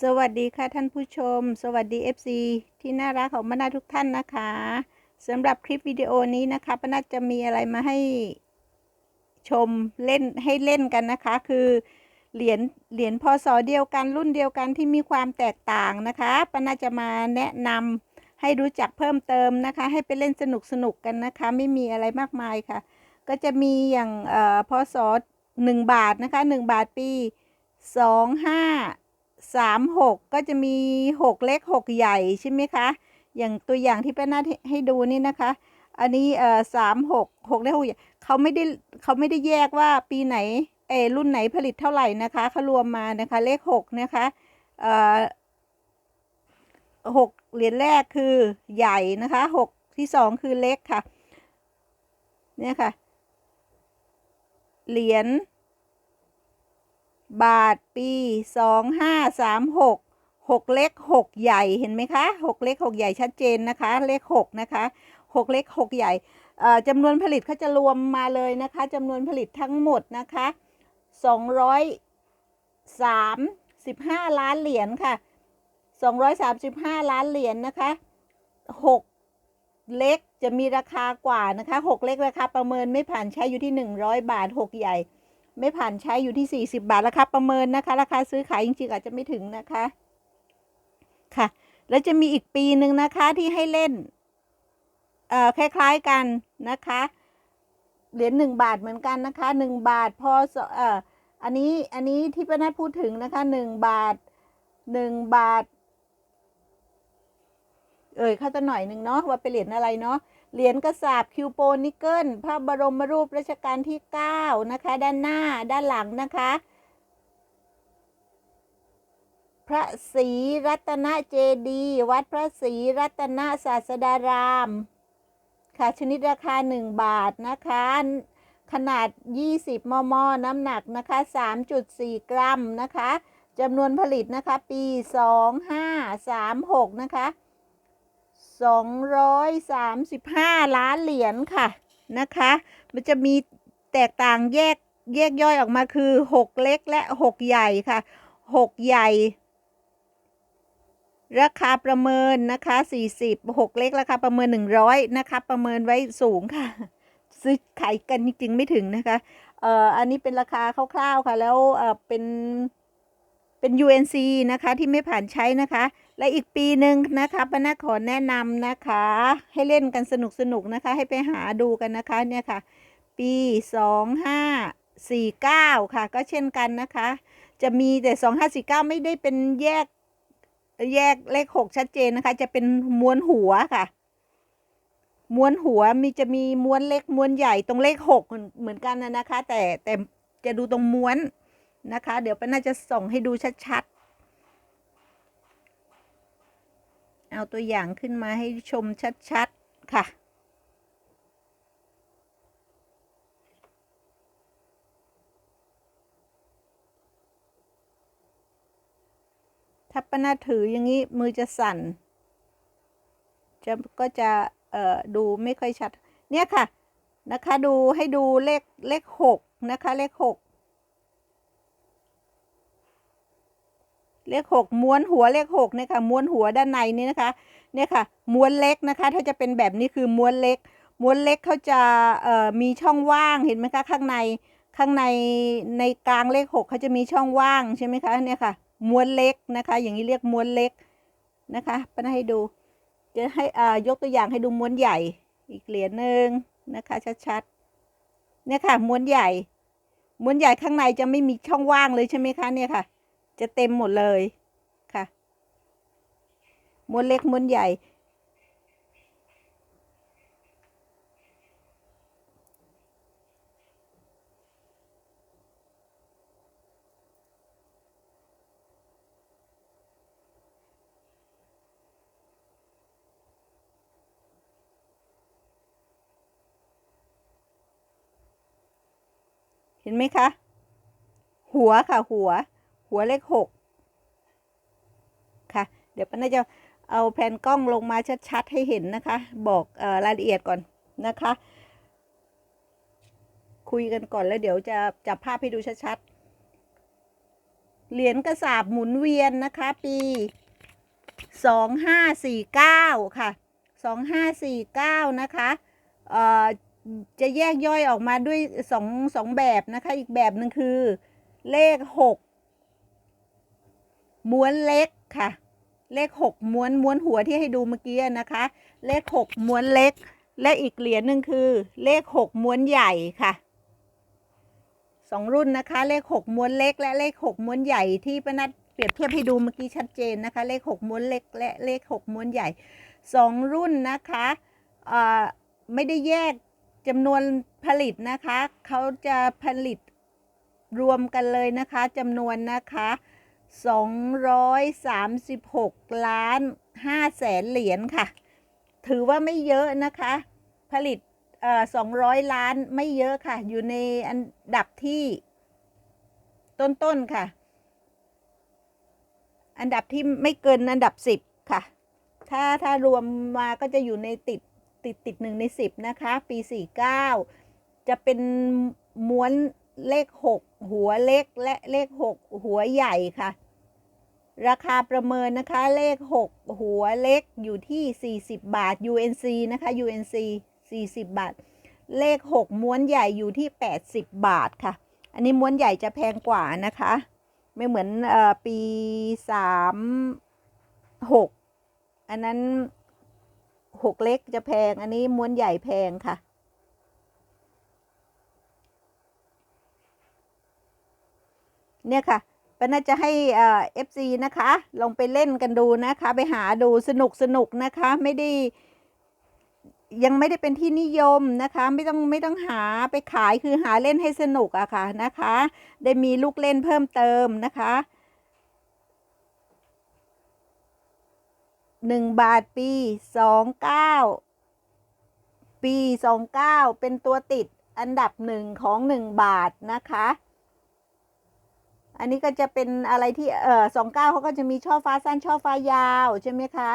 สวัสดีค่ะท่านผู้ชม สวัสดี FC ที่น่ารักของมนาทุกท่านนะคะสำหรับคลิปวิดีโอนี้นะคะปนาจะมีอะไรมาให้ชมเล่นให้เล่นกันนะคะ คือเหรียญเหรียญพศเดียวกันรุ่นเดียวกันที่มีความแตกต่างนะคะปนาจะมาแนะนำให้รู้จักเพิ่มเติมนะคะ ให้ไปเล่นสนุกสนุกกันนะคะ ไม่มีอะไรมากมายค่ะ ก็จะมีอย่างเอ่อพศหนึ่งบาทนะคะหนึ่งบาทปีสองห้า สามหกก็จะมีหกเล็กหกใหญ่ใช่ไหมคะ อย่างตัวอย่างที่ป้านาให้ให้ดูนี่นะคะ อันนี้เอ่อสามหกหกเล็กหกใหญ่เขาไม่ได้เขาไม่ได้แยกว่าปีไหนเออรุ่นไหนผลิตเท่าไหร่นะคะเขารวมมานะคะเลขหกนะคะเอ่อหกเหรียญแรกคือใหญ่นะคะหกที่สองคือเล็กค่ะ เนี่ยค่ะ เหรียญ บาทปีสองห้าสามหกหกเล็กหกใหญ่เห็นไหมคะหกเล็กหกใหญ่ชัดเจนนะคะ เลขหกนะคะหกเล็กหกใหญ่จำนวนผลิตเขาจะรวมมาเลยนะคะจำนวนผลิตทั้งหมดนะคะสองร้อยสามสิบห้าล้านเหรียญค่ะสองร้อยสามสิบห้าล้านเหรียญนะคะหกเล็กจะมีราคากว่านะคะหกเล็กราคาประเมินไม่ผ่านใช้อยู่ที่หนึ่งร้อยบาทหกใหญ่ ไม่ผ่านใช้อยู่ที่ 40 บาทราคาประเมินนะคะ ราคาซื้อขายจริงๆอาจจะไม่ถึงนะคะค่ะ แล้วจะมีอีกปีหนึ่งนะคะที่ให้เล่นเอ่อคล้ายๆกันนะคะเหรียญหนึ่งบาทเหมือนกันนะคะหนึ่งบาทพอเอ่ออันนี้อันนี้ที่ป้านัทพูดถึงนะคะหนึ่งบาทหนึ่งบาท เอ่ยเข้าจะหน่อยหนึ่งเนาะว่าเป็นเหรียญอะไรเนาะ เหรียญกระสาบคิวโปนิเกิลพระบรมรูปรัชกาลที่ 9 นะคะ ด้านหน้าด้านหลังนะคะ พระศรีรัตนเจดีย์วัดพระศรีรัตนศาสดาราม ค่ะ ชนิดราคา 1 บาทนะคะ ขนาด 20 มม น้ำหนักนะคะ 3.4 กรัมนะคะจำนวนผลิตนะคะ ปี 2536 นะคะ 235 ล้านเหรียญค่ะนะคะ มันจะมีแตกต่างแยกแยกย่อยออกมาคือ 6 เล็กและ 6 ใหญ่ค่ะ 6 ใหญ่ ราคาประเมินนะคะ 40 6 เล็กราคาประเมิน 100 นะคะ ประเมินไว้สูงค่ะ ซื้อขายกันจริงๆไม่ถึงนะคะ เอ่ออันนี้เป็นราคาคร่าวๆค่ะ แล้วเอ่อเป็น เป็น UNC นะคะที่ไม่ผ่านใช้นะคะ และอีกปีหนึ่งนะคะป้านาขอแนะนำนะคะ ให้เล่นกันสนุกสนุกนะคะ ให้ไปหาดูกันนะคะเนี่ยค่ะ ปีสองห้าสี่เก้าค่ะ ก็เช่นกันนะคะ จะมีแต่สองห้าสี่เก้าไม่ได้เป็นแยกแยกเลขหกชัดเจนนะคะ จะเป็นม้วนหัวค่ะม้วนหัวมีจะมีม้วนเล็กม้วนใหญ่ตรงเลขหกเหมือนกันนะนะคะ แต่แต่จะดูตรงม้วน นะคะ เดี๋ยวป้าน่าจะส่งให้ดูชัดๆ เอาตัวอย่างขึ้นมาให้ชมชัดๆ ค่ะ ถ้าป้านาถืออย่างนี้มือจะสั่น จะก็จะดูไม่ค่อยชัด เนี่ยค่ะนะคะดูให้ดูเลขเลขหกนะคะเลขหก เลขหกม้วนหัวเลขหกเนี่ยค่ะม้วนหัวด้านในนี่นะคะเนี่ยค่ะม้วนเล็กนะคะ ถ้าจะเป็นแบบนี้คือม้วนเล็ก ม้วนเล็กเขาจะมีช่องว่างเห็นไหมคะข้างในข้างในในกลางเลขหกเขาจะมีช่องว่างใช่ไหมคะเนี่ยค่ะม้วนเล็กนะคะ อย่างนี้เรียกม้วนเล็กนะคะป้าให้ดู จะให้อ่ายกตัวอย่างให้ดูม้วนใหญ่อีกเหรียญหนึ่งนะคะชัดๆเนี่ยค่ะม้วนใหญ่ม้วนใหญ่ข้างในจะไม่มีช่องว่างเลยใช่ไหมคะเนี่ยค่ะ จะเต็มหมดเลยค่ะม้วนเล็กม้วนใหญ่ เห็นไหมคะ หัวค่ะหัว หัวเลขหกค่ะ เดี๋ยวป้าน่าจะเอาแผ่นกล้องลงมาชัดๆให้เห็นนะคะ บอกอรายละเอียดก่อนนะคะ คุยกันก่อนแล้วเดี๋ยวจะจับภาพให้ดูชัดๆ เหรียญกระสาบหมุนเวียนนะคะ ปี2549ค่ะ2549นะคะเอ่อจะแยกย่อยออกมาด้วยสองสองแบบนะคะ อีกแบบหนึ่งคือเลข6 ม้วนเล็กค่ะ เลข6ม้วนม้วนหัวที่ให้ดูเมื่อกี้นะคะ เลข6ม้วนเล็ก และอีกเหรียญหนึ่งคือ เลข6ม้วนใหญ่ค่ะสองรุ่นนะคะ เลข6ม้วนเล็ก และเลข6ม้วนใหญ่ที่ป้านัดเปรียบเทียบให้ดูเมื่อกี้ชัดเจนนะคะ เลข6ม้วนเล็ก และเลข6ม้วนใหญ่สองรุ่นนะคะไม่ได้แยกจำนวนผลิตนะคะ เขาจะผลิตรวมกันเลยนะคะจำนวนนะคะ 236 ล้าน5แสนเหรียญค่ะ ถือว่าไม่เยอะนะคะ ผลิตเอ่อ200ล้านไม่เยอะค่ะ อยู่ในอันดับที่ต้นๆค่ะ อันดับที่ไม่เกินอันดับ10ค่ะ ถ้าถ้ารวมมาก็จะอยู่ในติดติดติดหนึ่งในสิบนะคะ ปี49จะเป็นม้วน เลข6หัวเล็กและเลข6หัวใหญ่ค่ะ ราคาประเมินนะคะ เลข6หัวเล็กอยู่ที่ 40 บาท UNC นะคะ UNC 40 บาท เลข 6 ม้วนใหญ่อยู่ที่ 80 บาทค่ะ อันนี้ม้วนใหญ่จะแพงกว่านะคะ ไม่เหมือนเออปี 36 อันนั้น 6 เล็กจะแพง อันนี้ม้วนใหญ่แพงค่ะ เนี่ยค่ะป้าน่าจะให้เอฟซีนะคะ ลองไปเล่นกันดูนะคะ ไปหาดูสนุกสนุกนะคะ ไม่ได้ ยังไม่ได้เป็นที่นิยมนะคะ ไม่ต้องไม่ต้องหาไปขายคือหาเล่นให้สนุกอะค่ะนะคะ ได้มีลูกเล่นเพิ่มเติมนะคะหนึ่งบาทปีสองเก้าปีสองเก้าเป็นตัวติดอันดับหนึ่งของหนึ่งบาทนะคะ อันนี้ก็จะเป็นอะไรที่เออสองเก้าเขาก็จะมีช่อฟ้าสั้นช่อฟ้ายาวใช่ไหมคะ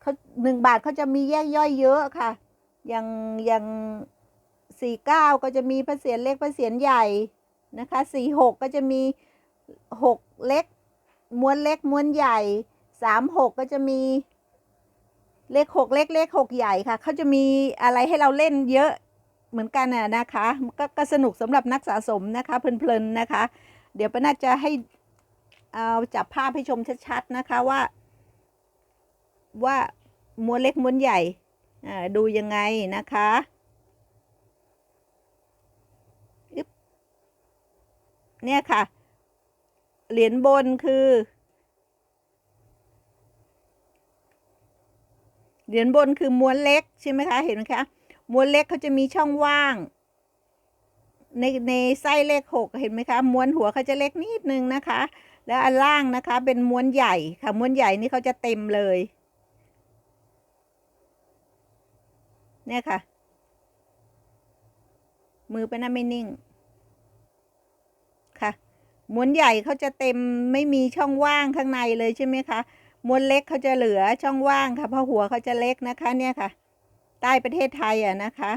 เขาหนึ่งบาทเขาจะมีแยกย่อยเยอะค่ะ อย่างอย่างสี่เก้าก็จะมีพระเศียรเล็กพระเศียรใหญ่นะคะสี่หกก็จะมีหกเล็กม้วนเล็กม้วนใหญ่สามหกก็จะมีเลขหกเล็กเลขหกใหญ่ค่ะเขาจะมีอะไรให้เราเล่นเยอะ เหมือนกันน่ะนะคะกก็สนุกสำหรับนักสะสมนะคะเพลินๆนะคะ เดี๋ยวป้าน่าจะให้เอาจับภาพให้ชมชัดๆนะคะว่า ว่าม้วนเล็กม้วนใหญ่ดูยังไงนะคะเนี่ยค่ะ เหรียญบนคือ เหรียญบนคือม้วนเล็กใช่ไหมคะ เห็นไหมคะ ม้วนเล็กเขาจะมีช่องว่าง ในในไส้เลขหกเห็นไหมคะ ม้วนหัวเขาจะเล็กนิดนึงนะคะ แล้วอันล่างนะคะ เป็นม้วนใหญ่ค่ะ ม้วนใหญ่นี่เขาจะเต็มเลย เนี่ยค่ะ มือเป็นหน้าไม่นิ่ง ค่ะ ม้วนใหญ่เขาจะเต็มไม่มีช่องว่างข้างในเลยใช่ไหมคะ ม้วนเล็กเขาจะเหลือช่องว่างค่ะ เพราะหัวเขาจะเล็กนะคะ เนี่ยค่ะ ใต้ประเทศไทยอะนะคะ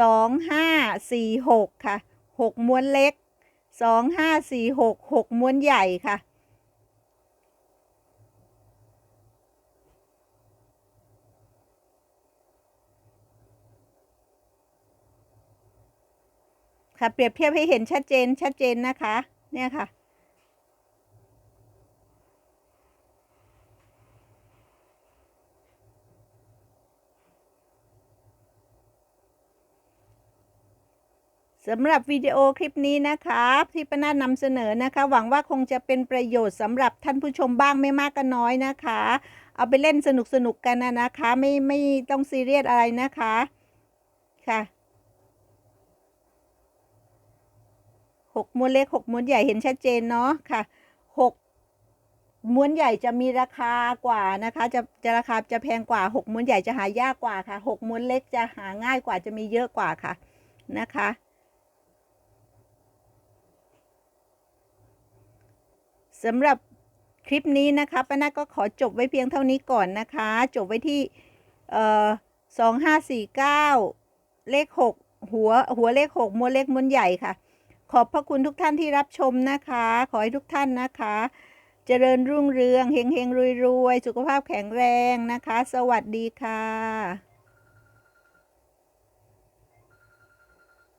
สองห้าสี่หกค่ะหกม้วนเล็กสองห้าสี่หกหกม้วนใหญ่ค่ะค่ะเปรียบเทียบให้เห็นชัดเจนชัดเจนนะคะ เนี่ยค่ะ สำหรับวิดีโอคลิปนี้นะคะที่ป้านาฏนำเสนอนะคะ หวังว่าคงจะเป็นประโยชน์สำหรับท่านผู้ชมบ้างไม่มากก็น้อยนะคะ เอาไปเล่นสนุกสนุกกันนะนะคะ ไม่ไม่ต้องซีเรียสอะไรนะคะค่ะหกม้วนเล็กหกม้วนใหญ่เห็นชัดเจนเนาะค่ะหกม้วนใหญ่จะมีราคากว่านะคะ จะจะราคาจะแพงกว่าหกม้วนใหญ่จะหายากกว่าค่ะหกม้วนเล็กจะหาง่ายกว่าจะมีเยอะกว่าค่ะนะคะ สำหรับคลิปนี้นะคะป้านาก็ขอจบไว้เพียงเท่านี้ก่อนนะคะ จบไว้ที่เอ่อสองห้าสี่เก้าเลขหกหัวหัวเลขหกมวนเล็กม้วนใหญ่ค่ะ ขอบพระคุณทุกท่านที่รับชมนะคะ ขอให้ทุกท่านนะคะ เจริญรุ่งเรืองเฮงเฮงรวยรวยสุขภาพแข็งแรงนะคะ สวัสดีค่ะ